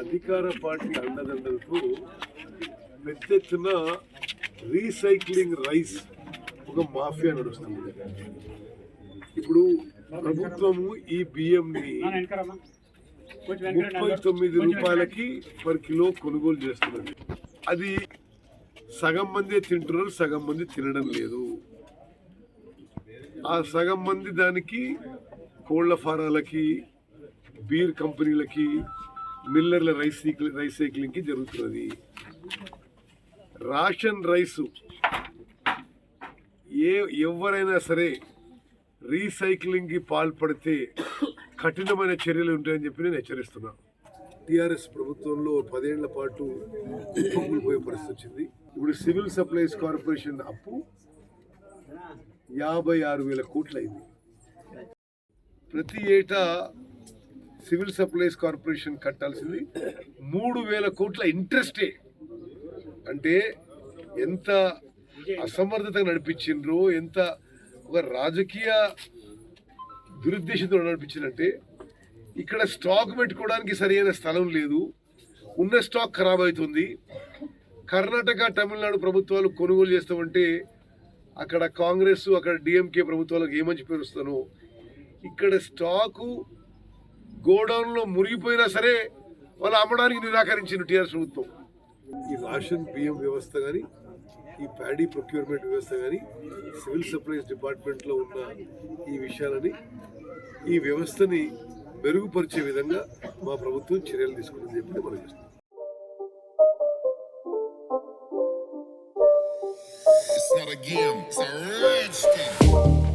అధికార పార్టీ అండదండలకు పెద్ద ఎత్తున రీసైక్లింగ్ రైస్ ఒక మాఫియా నడుస్తుంది. ఇప్పుడు ప్రభుత్వము ఈ బియ్యంని ముప్పై తొమ్మిది రూపాయలకి పర్ కిలో కొనుగోలు చేస్తున్నది. అది సగం మంది తింటున్నారు సగం మంది తినడం లేదు. ఆ సగం మంది దానికి కోళ్ళ ఫారాలకి బీర్ కంపెనీలకి మిల్లర్ల రైస్ రైస్ సైక్లింగ్కి జరుగుతున్నది. రాషన్ రైసు ఏ ఎవరైనా సరే రీసైక్లింగ్కి పాల్పడితే కఠినమైన చర్యలు ఉంటాయని చెప్పి నేను హెచ్చరిస్తున్నాను టీఆర్ఎస్ ప్రభుత్వంలో పదేళ్ళ పాటు కూలిపోయే పరిస్థితి వచ్చింది. ఇప్పుడు సివిల్ సప్లైస్ కార్పొరేషన్ అప్పు యాభై ఆరు వేల కోట్లు అయింది ప్రతి ఏటా సివిల్ సప్లైస్ కార్పొరేషన్ కట్టాల్సింది. మూడు వేల కోట్ల ఇంట్రెస్టే. అంటే ఎంత అసమర్థత నడిపించిండ్రో ఎంత ఒక రాజకీయ దురుద్దేశంతో నడిపించిందంటే ఇక్కడ స్టాక్ పెట్టుకోవడానికి సరైన స్థలం లేదు. ఉన్న స్టాక్ ఖరాబ్ అవుతుంది. కర్ణాటక తమిళనాడు ప్రభుత్వాలు కొనుగోలు చేస్తామంటే అక్కడ కాంగ్రెస్ అక్కడ డిఎంకే ప్రభుత్వాలకు ఏమని పేరు ఇక్కడ స్టాకు గోడౌన్లో మురిగిపోయినా సరే వాళ్ళు అమ్మడానికి నిరాకరించింది టీఆర్ఎస్ ప్రభుత్వం ఈ రేషన్ బియ్యం వ్యవస్థ కానీ ఈ ప్యాడీ ప్రొక్యూర్మెంట్ వ్యవస్థ కానీ సివిల్ సప్లైస్ డిపార్ట్మెంట్లో ఉన్న ఈ విషయాలని ఈ వ్యవస్థని మెరుగుపరిచే విధంగా మా ప్రభుత్వం చర్యలు తీసుకుంటుందని చెప్పి మనం చేస్తున్నాం It's not a game, it's a rich thing.